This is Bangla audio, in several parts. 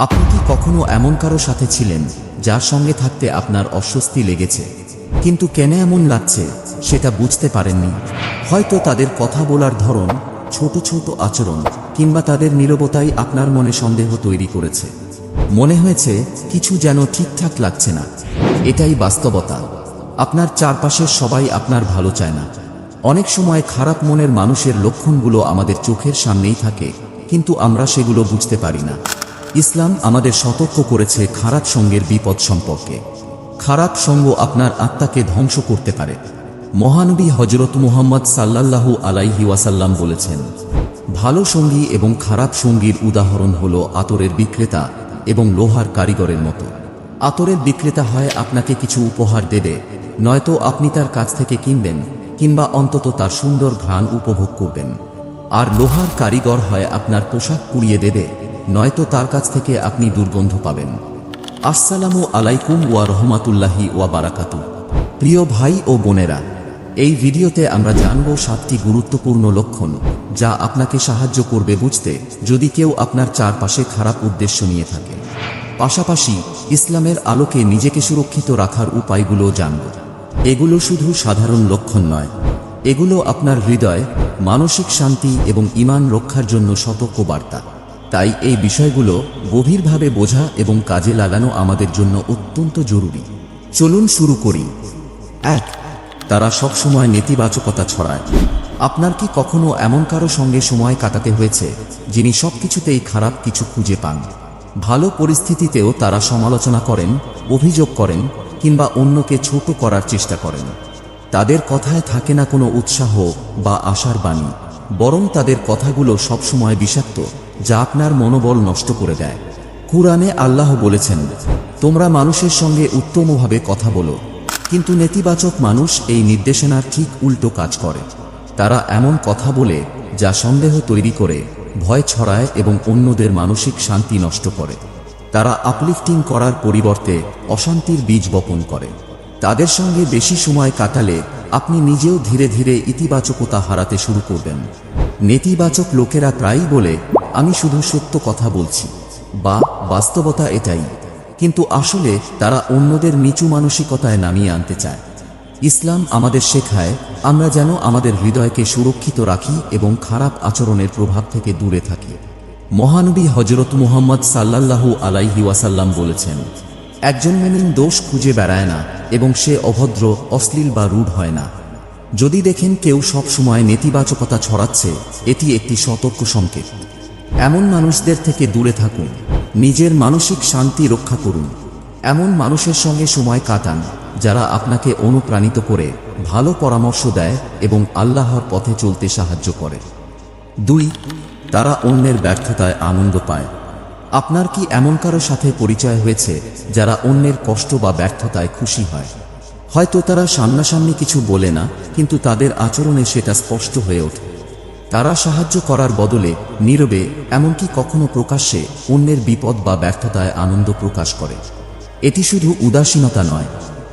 আপনি কি কখনো এমন কারও সাথে ছিলেন, যার সঙ্গে থাকতে আপনার অস্বস্তি লেগেছে? কিন্তু কেন এমন লাগছে, সেটা বুঝতে পারেননি। হয়তো তাদের কথা বলার ধরন, ছোট ছোট আচরণ, কিংবা তাদের নীরবতাই আপনার মনে সন্দেহ তৈরি করেছে। মনে হয়েছে, কিছু যেন ঠিকঠাক লাগছে না। এটাই বাস্তবতা। আপনার চারপাশের সবাই আপনার ভালো চায় না। অনেক সময় খারাপ মনের মানুষের লক্ষণগুলো আমাদের চোখের সামনেই থাকে, কিন্তু আমরা সেগুলো বুঝতে পারি না। ইসলাম আমাদের সতর্ক করেছে খারাপ সঙ্গের বিপদ সম্পর্কে। খারাপ সঙ্গ আপনার আত্মাকে ধ্বংস করতে পারে। মহানবী হজরত মুহাম্মদ সাল্লাল্লাহু আলাইহি ওয়াসাল্লাম বলেছেন, ভালো সঙ্গী এবং খারাপ সঙ্গীর উদাহরণ হল আতরের বিক্রেতা এবং লোহার কারিগরের মতো। আতরের বিক্রেতা হয় আপনাকে কিছু উপহার দেবে, নয়তো আপনি তার কাছ থেকে কিনবেন কিংবা অন্তত তার সুন্দর ঘ্রাণ উপভোগ করবেন। আর লোহার কারিগর হয় আপনার পোশাক পুড়িয়ে দেবে নয়তো তার কাছ থেকে আপনি দুর্গন্ধ পাবেন। আসসালামু আলাইকুম ওয়া রহমাতুল্লাহি ওয়া বারাকাতু। প্রিয় ভাই ও বোনেরা, এই ভিডিওতে আমরা জানব সাতটি গুরুত্বপূর্ণ লক্ষণ যা আপনাকে সাহায্য করবে বুঝতে যদি কেউ আপনার চারপাশে খারাপ উদ্দেশ্য নিয়ে থাকে। পাশাপাশি ইসলামের আলোকে নিজেকে সুরক্ষিত রাখার উপায়গুলো জানব। এগুলো শুধু সাধারণ লক্ষণ নয়, এগুলো আপনার হৃদয়, মানসিক শান্তি এবং ইমান রক্ষার জন্য সতর্ক বার্তা। তাই এই বিষয়গুলো গভীরভাবে বোঝা এবং কাজে লাগানো আমাদের জন্য অত্যন্ত জরুরি। চলুন শুরু করি। এক, তারা সবসময় নেতিবাচকতা ছড়ায়। আপনার কি কখনো এমন কারও সঙ্গে সময় কাটাতে হয়েছে, যিনি সবকিছুতেই খারাপ কিছু খুঁজে পান? ভালো পরিস্থিতিতেও তারা সমালোচনা করেন, অভিযোগ করেন, কিংবা অন্যকে ছোট করার চেষ্টা করেন। তাদের কথায় থাকে না কোনো উৎসাহ বা আশার বাণী, বরং তাদের কথাগুলো সবসময় বিষাক্ত যা আপনার মনোবল নষ্ট করে দেয়। কুরআনে আল্লাহ বলেছেন, তোমরা মানুষের সঙ্গে উত্তমভাবে কথা বলো। কিন্তু নেতিবাচক মানুষ এই নির্দেশনার ঠিক উল্টো কাজ করে। তারা এমন কথা বলে, যা সন্দেহ তৈরি করে, ভয় ছড়ায় এবং অন্যদের মানসিক শান্তি নষ্ট করে। তারা আপলিফটিং করার পরিবর্তে অশান্তির বীজ বপন করে। তাদের সঙ্গে বেশি সময় কাটালে আপনি নিজেও ধীরে ধীরে ইতিবাচকতা হারাতে শুরু করবেন। নেতিবাচক লোকেরা প্রায়ই বলে আমি শুধু সত্য কথা বলছি। বা বাস্তবতা এটাই। কিন্তু আসলে তারা অন্যদের নিচু মানসিকতায় নামিয়ে আনতে চায়। ইসলাম আমাদের শেখায়, আমরা যেন আমাদের হৃদয়কে সুরক্ষিত রাখি এবং খারাপ আচরণের প্রভাব থেকে দূরে থাকি। মহানবী হজরত মুহাম্মদ সাল্লাল্লাহু আলাইহি ওয়াসাল্লাম বলেছেন, একজন মেমিন দোষ খুঁজে বেড়ায় না এবং সে অভদ্র, অশ্লীল বা রূঢ় হয় না। যদি দেখেন কেউ সব সময় নেতিবাচকতা ছড়াচ্ছে, এটি একটি সতর্ক সংকেত। এমন মানুষদের থেকে দূরে থাকুন, নিজের মানসিক শান্তি রক্ষা করুন। এমন মানুষের সঙ্গে সময় কাটান, যারা আপনাকে অনুপ্রাণিত করে, ভালো পরামর্শ দেয় এবং আল্লাহর পথে চলতে সাহায্য করে। দুই, তারা অন্যের ব্যর্থতায় আনন্দ পায়। আপনার কি এমন কারও সাথে পরিচয় হয়েছে, যারা অন্যের কষ্ট বা ব্যর্থতায় খুশি হয়? হয়তো তারা সামনাসামনি কিছু বলে না, কিন্তু তাদের আচরণে সেটা স্পষ্ট হয়ে ওঠে। তারা সাহায্য করার বদলে নীরবে, এমনকি কখনো প্রকাশ্যে, অন্যের বিপদ বা ব্যর্থতায় আনন্দ প্রকাশ করে। এটি শুধু উদাসীনতা নয়,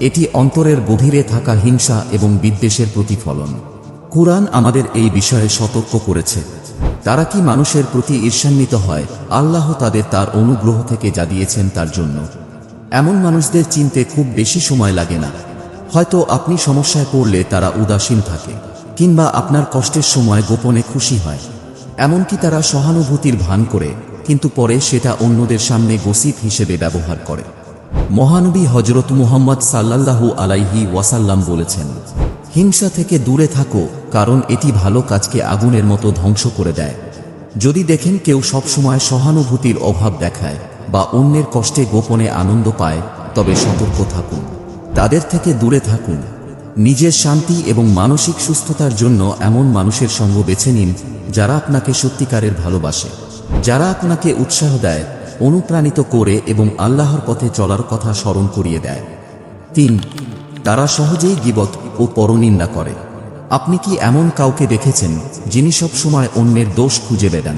এটি অন্তরের গভীরে থাকা হিংসা এবং বিদ্বেষের প্রতিফলন। কুরআন আমাদের এই বিষয়ে সতর্ক করেছে। তারা কি মানুষের প্রতি ঈর্ষান্বিত হয়, আল্লাহ তাদের তার অনুগ্রহ থেকে যা দিয়েছেন তার জন্য। এমন মানুষদের চিনতে খুব বেশি সময় লাগে না। হয়তো আপনি সমস্যায় পড়লে তারা উদাসীন থাকে। কিংবা আপনার কষ্টের সময় গোপনে খুশি হয়। এমনকি তারা সহানুভূতির ভান করে, কিন্তু পরে সেটা অন্যদের সামনে গসিপ হিসেবে ব্যবহার করে। মহানবী হজরত মুহাম্মদ সাল্লাল্লাহু আলাইহি ওয়াসাল্লাম বলেছেন, হিংসা থেকে দূরে থাকো, কারণ এটি ভালো কাজকে আগুনের মতো ধ্বংস করে দেয়। যদি দেখেন কেউ সবসময় সহানুভূতির অভাব দেখায় বা অন্যের কষ্টে গোপনে আনন্দ পায়, তবে সতর্ক থাকুন। তাদের থেকে দূরে থাকুন। নিজের শান্তি এবং মানসিক সুস্থতার জন্য এমন মানুষের সঙ্গ বেছে নিন, যারা আপনাকে সত্যিকারের ভালোবাসে। যারা আপনাকে উৎসাহ দেয়, অনুপ্রাণিত করে এবং আল্লাহর পথে চলার কথা স্মরণ করিয়ে দেয়। তিন, তারা সহজেই গিবত ও পরনিন্দা করে। আপনি কি এমন কাউকে দেখেছেন, যিনি সব সময় অন্যের দোষ খুঁজে বেড়ান?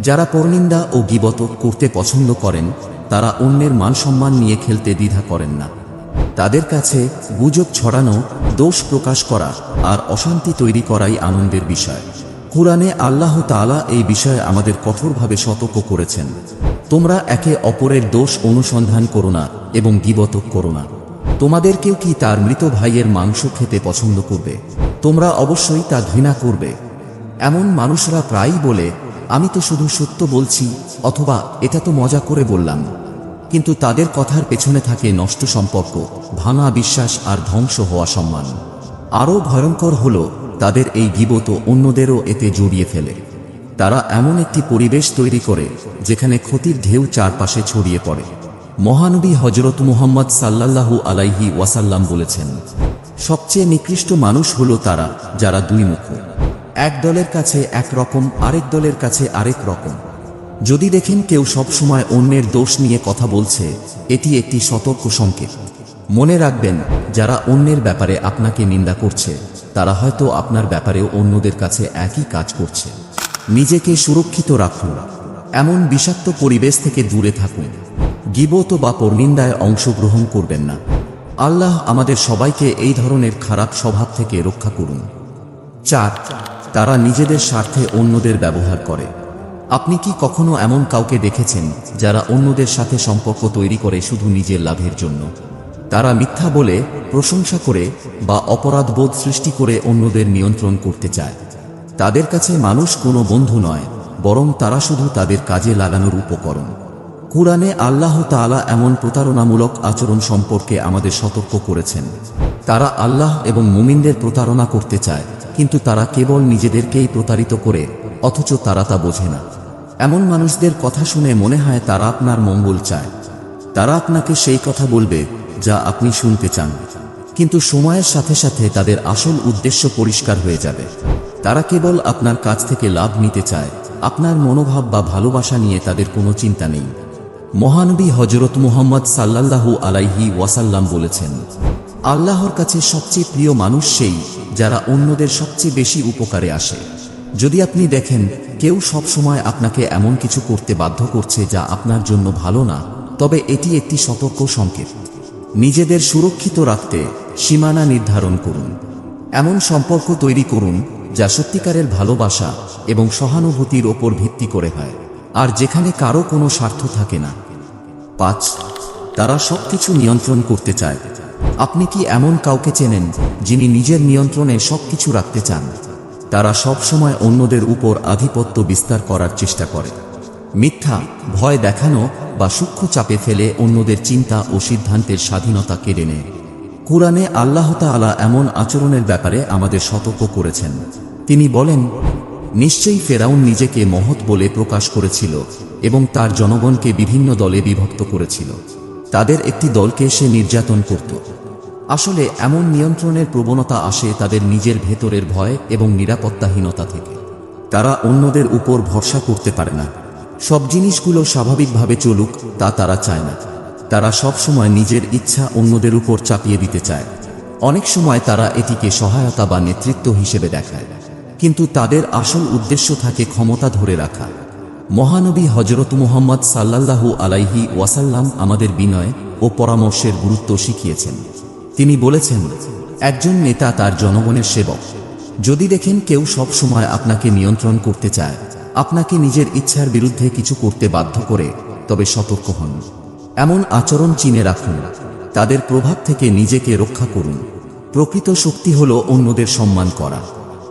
যারা পরনিন্দা ও গিবত করতে পছন্দ করেন, তারা অন্যের মান সম্মান নিয়ে খেলতে দ্বিধা করেন না। তাদের কাছে গুজব ছড়ানো, দোষ প্রকাশ করা আর অশান্তি তৈরি করাই আনন্দের বিষয়। কোরআনে আল্লাহ তাআলা এই বিষয়ে আমাদের কঠোরভাবে সতর্ক করেছেন। তোমরা একে অপরের দোষ অনুসন্ধান করো না এবং গিবত করো না। তোমাদের কেউ কি তার মৃত ভাইয়ের মাংস খেতে পছন্দ করবে? তোমরা অবশ্যই তা ঘৃণা করবে। এমন মানুষরা প্রায়ই বলে, আমি তো শুধু সত্য বলছি, অথবা এটা তো মজা করে বললাম। কিন্তু তাদের কথার পেছনে থাকে নষ্ট সম্পর্ক, ভাঙা বিশ্বাস আর ধ্বংস হওয়া সম্মান। আরও ভয়ঙ্কর হল, তাদের এই গিবত অন্যদেরও এতে জড়িয়ে ফেলে। তারা এমন একটি পরিবেশ তৈরি করে, যেখানে ক্ষতির ঢেউ চারপাশে ছড়িয়ে পড়ে। মহানবী হজরত মুহাম্মদ সাল্লাল্লাহু আলাইহি ওয়াসাল্লাম বলেছেন, সবচেয়ে নিকৃষ্ট মানুষ হল তারা, যারা দুই মুখ। এক দলের কাছে এক রকম, আরেক দলের কাছে আরেক রকম। যদি দেখেন কেউ সবসময় অন্যের দোষ নিয়ে কথা বলছে, এটি একটি সতর্ক সংকেত। মনে রাখবেন, যারা অন্যের ব্যাপারে আপনাকে নিন্দা করছে, তারা হয়তো আপনার ব্যাপারেও অন্যদের কাছে একই কাজ করছে। নিজেকে সুরক্ষিত রাখুন। এমন বিষাক্ত পরিবেশ থেকে দূরে থাকুন। গিবত বা পরনিন্দায় অংশগ্রহণ করবেন না। আল্লাহ আমাদের সবাইকে এই ধরনের খারাপ স্বভাব থেকে রক্ষা করুন। চার, তারা নিজেদের স্বার্থে অন্যদের ব্যবহার করে। আপনি কি কখনো এমন কাউকে দেখেছেন, যারা অন্যদের সাথে সম্পর্ক তৈরি করে শুধু নিজের লাভের জন্য? তারা মিথ্যা বলে, প্রশংসা করে, বা অপরাধবোধ সৃষ্টি করে অন্যদের নিয়ন্ত্রণ করতে চায়। তাদের কাছে মানুষ কোনো বন্ধু নয়, বরং তারা শুধু তাদের কাজে লাগানোর উপকরণ। কুরআনে আল্লাহ তাআলা এমন প্রতারণামূলক আচরণ সম্পর্কে আমাদের সতর্ক করেছেন। তারা আল্লাহ এবং মুমিনদের প্রতারণা করতে চায়, কিন্তু তারা কেবল নিজেদেরকেই প্রতারিত করে, অথচ তারা তা বোঝে না। এমন মানুষদের কথা শুনে মনে হয় তারা আপনার মঙ্গল চায়। তারা আপনাকে সেই কথা বলবে, যা আপনি শুনতে চান। কিন্তু সময়ের সাথে সাথে তাদের আসল উদ্দেশ্য পরিষ্কার হয়ে যাবে। তারা কেবল আপনার কাছ থেকে লাভ নিতে চায়। আপনার মনোভাব বা ভালোবাসা নিয়ে তাদের কোনো চিন্তা নেই। মহানবী হজরত মুহাম্মদ সাল্লাল্লাহু আলাইহি ওয়াসাল্লাম বলেছেন, আল্লাহর কাছে সবচেয়ে প্রিয় মানুষ সেই যারা অন্যদের সবচেয়ে বেশি উপকারে আসে। যদি আপনি দেখেন কেউ সবসময় আপনাকে এমন কিছু করতে বাধ্য করছে যা আপনার জন্য ভালো না, তবে এটি একটি সতর্ক সংকেত। নিজেদের সুরক্ষিত রাখতে সীমানা নির্ধারণ করুন। এমন সম্পর্ক তৈরি করুন যা সত্যিকারের ভালোবাসা এবং সহানুভূতির ওপর ভিত্তি করে হয়, আর যেখানে কারও কোনো স্বার্থ থাকে না। পাঁচ, তারা সবকিছু নিয়ন্ত্রণ করতে চায়। আপনি কি এমন কাউকে চেনেন যিনি নিজের নিয়ন্ত্রণে সবকিছু রাখতে চান? তারা সব সময় অন্যদের উপর আধিপত্য বিস্তার করার চেষ্টা করে। মিথ্যা, ভয় দেখানো বা সূক্ষ্ম চাপে ফেলে অন্যদের চিন্তা ও সিদ্ধান্তের স্বাধীনতা কেড়ে নেয়। কুরআনে আল্লাহ তাআলা এমন আচরণের ব্যাপারে আমাদের সতর্ক করেছেন। তিনি বলেন, নিশ্চয়ই ফেরাউন নিজেকে মহৎ বলে প্রকাশ করেছিল এবং তার জনগণকে বিভিন্ন দলে বিভক্ত করেছিল। তাদের একটি দলকে সে নির্যাতন করত। আসলে এমন নিয়ন্ত্রণের প্রবণতা আসে তাদের নিজের ভেতরের ভয় এবং নিরাপত্তাহীনতা থেকে। তারা অন্যদের উপর ভরসা করতে পারে না। সব জিনিসগুলো স্বাভাবিকভাবে চলুক, তা তারা চায় না। তারা সব সময় নিজের ইচ্ছা অন্যদের উপর চাপিয়ে দিতে চায়। অনেক সময় তারা এটিকে সহায়তা বা নেতৃত্ব হিসেবে দেখায়। কিন্তু তাদের আসল উদ্দেশ্য থাকে ক্ষমতা ধরে রাখা। মহানবী হজরত মুহাম্মদ সাল্লাল্লাহু আলাইহি ওয়াসাল্লাম আমাদের বিনয় ও পরামর্শের গুরুত্ব শিখিয়েছেন। তিনি বলেছেন, একজন নেতা তার জনগণের সেবক। যদি দেখেন কেউ সব সময় আপনাকে নিয়ন্ত্রণ করতে চায়, আপনাকে নিজের ইচ্ছার বিরুদ্ধে কিছু করতে বাধ্য করে, তবে সতর্ক হন। এমন আচরণ চিনে রাখুন। তাদের প্রভাব থেকে নিজেকে রক্ষা করুন। প্রকৃত শক্তি হল অন্যদের সম্মান করা।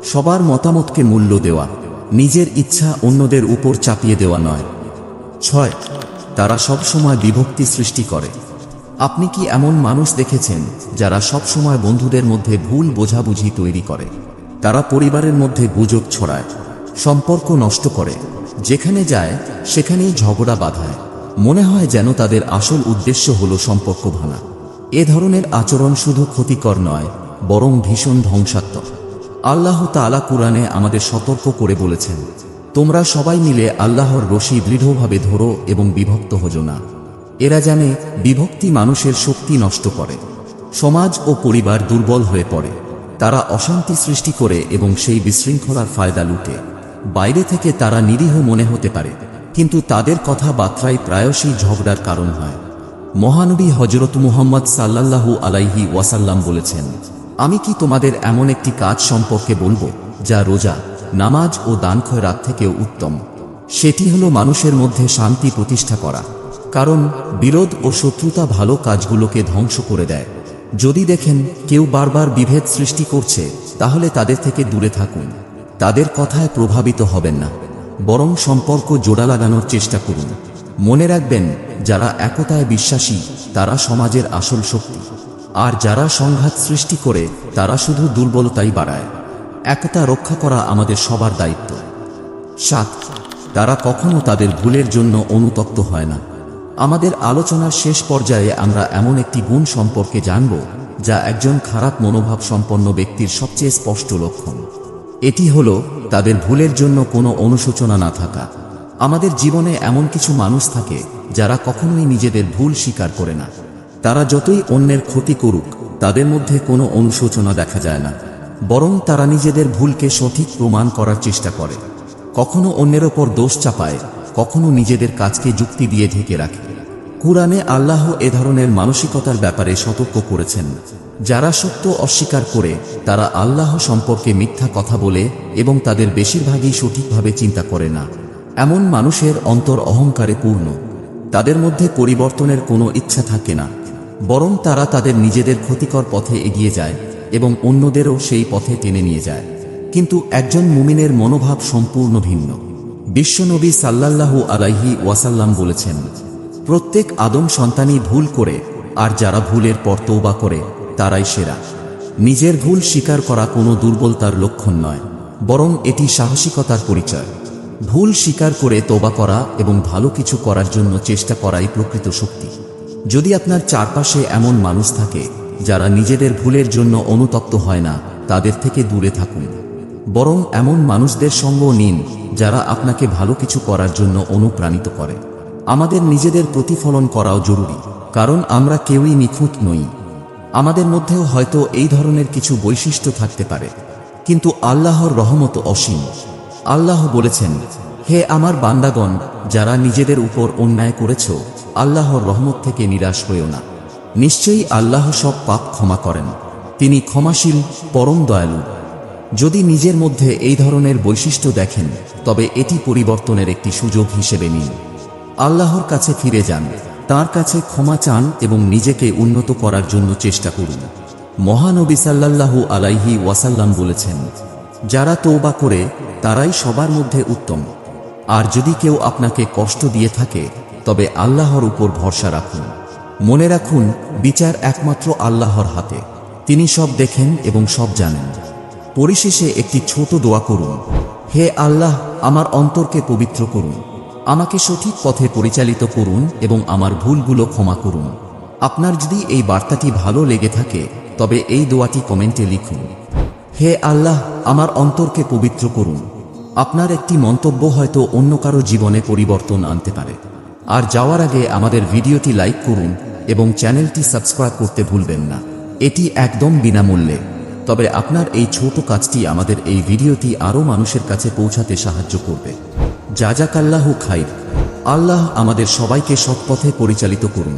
সবার মতামতকে মূল্য দেওয়া। নিজের ইচ্ছা অন্যদের উপর চাপিয়ে দেওয়া নয়। ছয়, তারা সব সময় বিভক্তি সৃষ্টি করে। আপনি কি এমন মানুষ দেখেছেন যারা সব সময় বন্ধুদের মধ্যে ভুল বোঝাবুঝি তৈরি করে? তারা পরিবারের মধ্যে গুজব ছড়ায়, সম্পর্ক নষ্ট করে, যেখানে যায়, সেখানেই ঝগড়া বাঁধায়। মনে হয় যেন তাদের আসল উদ্দেশ্য হল সম্পর্ক ভাঙা। এ ধরনের আচরণ শুধু ক্ষতিকর নয়, বরং ভীষণ ধ্বংসাত্মক। আল্লাহ তাআলা কুরআনে আমাদের সতর্ক করে বলেছেন, তোমরা সবাই মিলে আল্লাহর রশি দৃঢ়ভাবে ধরো এবং বিভক্ত হজো না। এরা জানে বিভক্তি মানুষের শক্তি নষ্ট করে, সমাজ ও পরিবার দুর্বল হয়ে পড়ে। তারা অশান্তি সৃষ্টি করে এবং সেই বিশৃঙ্খলার ফায়দা লুটে। বাইরে থেকে তারা নিরীহ মনে হতে পারে, কিন্তু তাদের কথাবার্তায় প্রায়শই ঝগড়ার কারণ হয়। মহানবী হজরত মুহাম্মদ সাল্লাল্লাহু আলাইহি ওয়াসাল্লাম বলেছেন, আমি কি তোমাদের এমন একটি কাজ সম্পর্কে বলব, যা রোজা, নামাজ ও দান খয়রাত থেকেও উত্তম? সেটি হলো মানুষের মধ্যে শান্তি প্রতিষ্ঠা করা। কারণ বিরোধ ও শত্রুতা ভালো কাজগুলোকে ধ্বংস করে দেয়। যদি দেখেন কেউ বারবার বিভেদ সৃষ্টি করছে, তাহলে তাদের থেকে দূরে থাকুন। তাদের কথায় প্রভাবিত হবেন না। বরং সম্পর্ক জোড়া লাগানোর চেষ্টা করুন। মনে রাখবেন, যারা একতায় বিশ্বাসী, তারা সমাজের আসল শক্তি। আর যারা সংঘাত সৃষ্টি করে, তারা শুধু দুর্বলতাই বাড়ায়। একতা রক্ষা করা আমাদের সবার দায়িত্ব। সাত, তারা কখনো তাদের ভুলের জন্য অনুতপ্ত হয় না। আমাদের আলোচনার শেষ পর্যায়ে আমরা এমন একটি গুণ সম্পর্কে জানব, যা একজন খারাপ মনোভাব সম্পন্ন ব্যক্তির সবচেয়ে স্পষ্ট লক্ষণ। এটি হল তাদের ভুলের জন্য কোনো অনুশোচনা না থাকা। আমাদের জীবনে এমন কিছু মানুষ থাকে, যারা কখনোই নিজেদের ভুল স্বীকার করে না। তারা যতই অন্যের ক্ষতি করুক, তাদের মধ্যে কোনো অনুশোচনা দেখা যায় না। বরং তারা নিজেদের ভুলকে সঠিক প্রমাণ করার চেষ্টা করে। কখনো অন্যের ওপর দোষ চাপায় কখনো নিজেদের কাজকে যুক্তি দিয়ে ঢেকে রাখে। কুরআনে আল্লাহ এ ধরনের মানসিকতার ব্যাপারে সতর্ক করেছেন। যারা সত্য অস্বীকার করে, তারা আল্লাহ সম্পর্কে মিথ্যা কথা বলে এবং তাদের বেশিরভাগই সঠিকভাবে চিন্তা করে না। এমন মানুষের অন্তর অহংকারে পূর্ণ। তাদের মধ্যে পরিবর্তনের কোনো ইচ্ছা থাকে না। বরং তারা তাদের নিজেদের ক্ষতিকর পথে এগিয়ে যায় এবং অন্যদেরও সেই পথে টেনে নিয়ে যায়। কিন্তু একজন মুমিনের মনোভাব সম্পূর্ণ ভিন্ন। বিশ্বনবী সাল্লাল্লাহু আলাইহি ওয়াসাল্লাম বলেছেন, প্রত্যেক আদম সন্তানই ভুল করে, আর যারা ভুলের পর তৌবা করে, তারাই সেরা। নিজের ভুল স্বীকার করা কোনো দুর্বলতার লক্ষণ নয়, বরং এটি সাহসিকতার পরিচয়। ভুল স্বীকার করে তোবা করা এবং ভালো কিছু করার জন্য চেষ্টা করাই প্রকৃত শক্তি। যদি আপনার চারপাশে এমন মানুষ থাকে, যারা নিজেদের ভুলের জন্য অনুতপ্ত হয় না, তাদের থেকে দূরে থাকুন। বরং এমন মানুষদের সঙ্গ নিন, যারা আপনাকে ভালো কিছু করার জন্য অনুপ্রাণিত করে। আমাদের নিজেদের প্রতিফলন করাও জরুরি, কারণ আমরা কেউই নিখুঁত নই। আমাদের মধ্যেও হয়তো এই ধরনের কিছু বৈশিষ্ট্য থাকতে পারে। কিন্তু আল্লাহর রহমত অসীম। আল্লাহ বলেছেন, হে আমার বান্দাগণ, যারা নিজেদের উপর অন্যায় করেছ, আল্লাহর রহমত থেকে নিরাশ হয়েও না। নিশ্চয়ই আল্লাহ সব পাপ ক্ষমা করেন। তিনি ক্ষমাশীল, পরম দয়ালু। যদি নিজের মধ্যে এই ধরনের বৈশিষ্ট্য দেখেন, তবে এটি পরিবর্তনের একটি সুযোগ হিসেবে নিন। আল্লাহর কাছে ফিরে যান, তার কাছে ক্ষমা চান এবং নিজেকে উন্নত করার জন্য চেষ্টা করুন। মহানবী সাল্লাল্লাহু আলাইহি ওয়াসাল্লাম বলেছেন, যারা তৌবা করে, তারাই সবার মধ্যে উত্তম। আর যদি কেউ আপনাকে কষ্ট দিয়ে থাকে, তবে আল্লাহর উপর ভরসা রাখুন। মনে রাখুন, বিচার একমাত্র আল্লাহর হাতে। তিনি সব দেখেন এবং সব জানেন। পরিশেষে একটি ছোট দোয়া করুন। হে আল্লাহ, আমার অন্তরকে পবিত্র করুন। আমাকে সঠিক পথে পরিচালিত করুন এবং আমার ভুলগুলো ক্ষমা করুন। আপনার যদি এই বার্তাটি ভালো লেগে থাকে, তবে এই দোয়াটি কমেন্টে লিখুন। হে আল্লাহ, আমার অন্তরকে পবিত্র করুন। আপনার একটি মন্তব্য হয়তো অন্য কারও জীবনে পরিবর্তন আনতে পারে। আর যাওয়ার আগে আমাদের ভিডিওটি লাইক করুন এবং চ্যানেলটি সাবস্ক্রাইব করতে ভুলবেন না। এটি একদম বিনামূল্যে। তবে আপনার এই ছোট কাজটি আমাদের এই ভিডিওটি আরও মানুষের কাছে পৌঁছাতে সাহায্য করবে। যাজাকাল্লাহু খাই আল্লাহ আমাদের সবাইকে সৎপথে পরিচালিত করুন।